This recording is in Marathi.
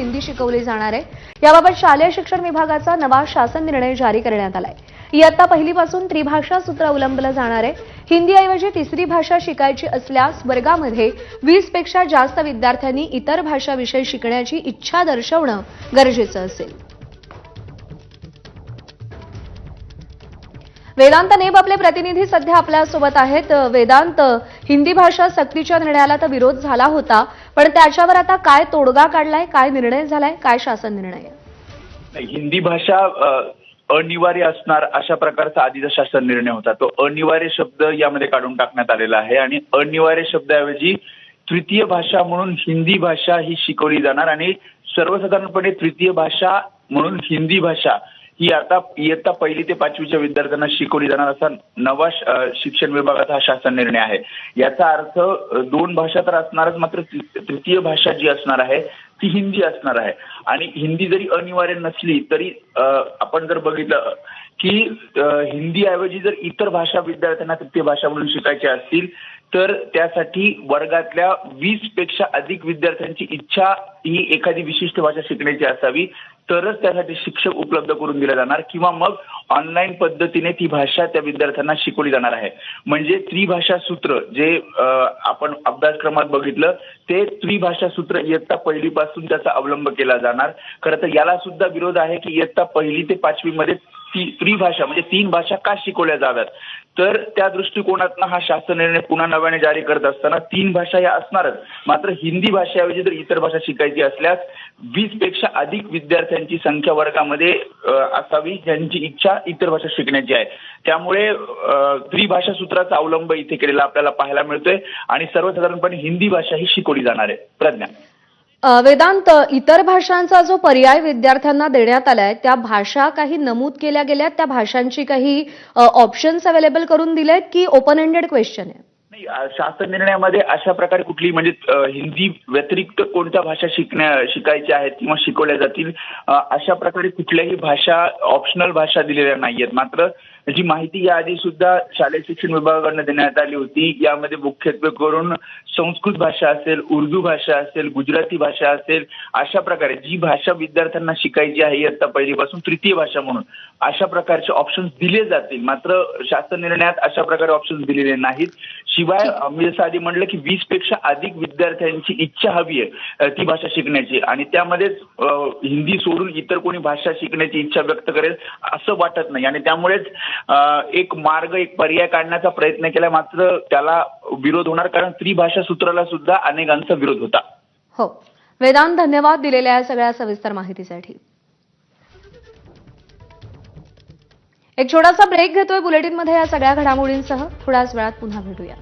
हिंदी शिकवली जाणार आहे. याबाबत शालेय शिक्षण विभागाचा नवा शासन निर्णय जारी करण्यात आलाय. इयत्ता पहिलीपासून त्रिभाषा सूत्र अवलंबलं जाणार आहे. हिंदीऐवजी तिसरी भाषा शिकायची असल्यास वर्गामध्ये वीसपेक्षा जास्त विद्यार्थ्यांनी इतर भाषा विषय शिकण्याची इच्छा दर्शवणं गरजेचं असेल. वेदांत नेब आपले प्रतिनिधी सध्या आपल्यासोबत आहेत. वेदांत हिंदी भाषा सक्तीच्या निर्णयाला तर विरोध झाला होता. पण त्याच्यावर आता काय तोडगा काढलाय काय निर्णय झालाय काय शासन निर्णय आहे? हिंदी भाषा अनिवार्य असणार अशा प्रकारचा आधीचा शासन निर्णय होता. तो अनिवार्य शब्द यामध्ये काढून टाकण्यात आलेला आहे आणि अनिवार्य शब्दाऐवजी तृतीय भाषा म्हणून हिंदी भाषा ही शिकवली जाणार आणि सर्वसाधारणपणे तृतीय भाषा म्हणून हिंदी भाषा ही आता इयत्ता पहिली ते पाचवीच्या विद्यार्थ्यांना शिकवली जाणार असा नवा शिक्षण विभागाचा हा शासन निर्णय आहे. याचा अर्थ दोन भाषा तर असणारच मात्र तृतीय भाषा जी असणार आहे ती हिंदी असणार आहे. आणि हिंदी जरी अनिवार्य नसली तरी आपण जर बघितलं की हिंदी हिंदीऐवजी जर इतर भाषा विद्यार्थ्यांना तृतीय भाषा म्हणून शिकायच्या असतील तर त्यासाठी वर्गातल्या वीसपेक्षा अधिक विद्यार्थ्यांची इच्छा ही एखादी विशिष्ट भाषा शिकण्याची असावी. तरच त्यासाठी शिक्षक उपलब्ध करून दिला जाणार किंवा मग ऑनलाईन पद्धतीने ती भाषा त्या विद्यार्थ्यांना शिकवली जाणार आहे. म्हणजे त्रिभाषा सूत्र जे आपण अभ्यासक्रमात बघितलं ते त्रिभाषा सूत्र इयत्ता पहिलीपासून त्याचा अवलंब केला जाणार. खरं तर याला सुद्धा विरोध आहे की इयत्ता पहिली ते पाचवी मध्ये ती त्रिभाषा म्हणजे तीन भाषा का शिकवल्या जाव्यात? तर त्या दृष्टिकोनातनं हा शासन निर्णय पुन्हा नव्याने जारी करत असताना तीन भाषा या असणारच. मात्र हिंदी भाषेऐवजी जर इतर भाषा शिकायची असल्यास वीसपेक्षा अधिक विद्यार्थ्यांची संख्या वर्गामध्ये असावी ज्यांची इच्छा इतर भाषा शिकण्याची आहे. त्यामुळे त्रिभाषा सूत्राचा अवलंब इथे केलेला आपल्याला पाहायला मिळतोय आणि सर्वसाधारणपणे हिंदी भाषा ही शिकवली जाणार आहे. प्रज्ञा. वेदांत इतर भाषांचा जो पर्याय विद्यार्थ्यांना देण्यात आलाय त्या भाषा काही नमूद केल्या गेल्यात त्या भाषांची काही ऑप्शन्स अवेलेबल करून दिलेत की ओपन एंडेड क्वेश्चन आहे नाही शासन निर्णयामध्ये अशा प्रकारे कुठली म्हणजे हिंदी व्यतिरिक्त कोणत्या भाषा शिकण्या शिकायच्या आहेत किंवा शिकवल्या जातील अशा प्रकारे कुठल्याही भाषा ऑप्शनल भाषा दिलेल्या नाहीयेत. मात्र जी माहिती याआधी सुद्धा शालेय शिक्षण विभागाकडून देण्यात आली होती यामध्ये मुख्यत्वे करून संस्कृत भाषा असेल उर्दू भाषा असेल गुजराती भाषा असेल अशा प्रकारे जी भाषा विद्यार्थ्यांना शिकायची आहे इयत्ता पहिलीपासून तृतीय भाषा म्हणून अशा प्रकारचे ऑप्शन्स दिले जातील. मात्र शासन निर्णयात अशा प्रकारे ऑप्शन्स दिलेले नाहीत. शिवाय शिवाय मी जसं आधी म्हटलं की वीसपेक्षा अधिक विद्यार्थ्यांची इच्छा हवी आहे ती भाषा शिकण्याची. आणि त्यामध्येच हिंदी सोडून इतर कोणी भाषा शिकण्याची इच्छा व्यक्त करेल असं वाटत नाही. आणि त्यामुळेच एक मार्ग एक पर्याय काढण्याचा प्रयत्न केला मात्र त्याला विरोध होणार कारण त्रिभाषा सूत्राला सुद्धा अनेकांचा विरोध होता. हो. वेदांत धन्यवाद दिलेल्या या सगळ्या सविस्तर माहितीसाठी. एक छोटासा ब्रेक घेतोय बुलेटिनमध्ये या सगळ्या घडामोडींसह. थोड्याच वेळात पुन्हा भेटूया.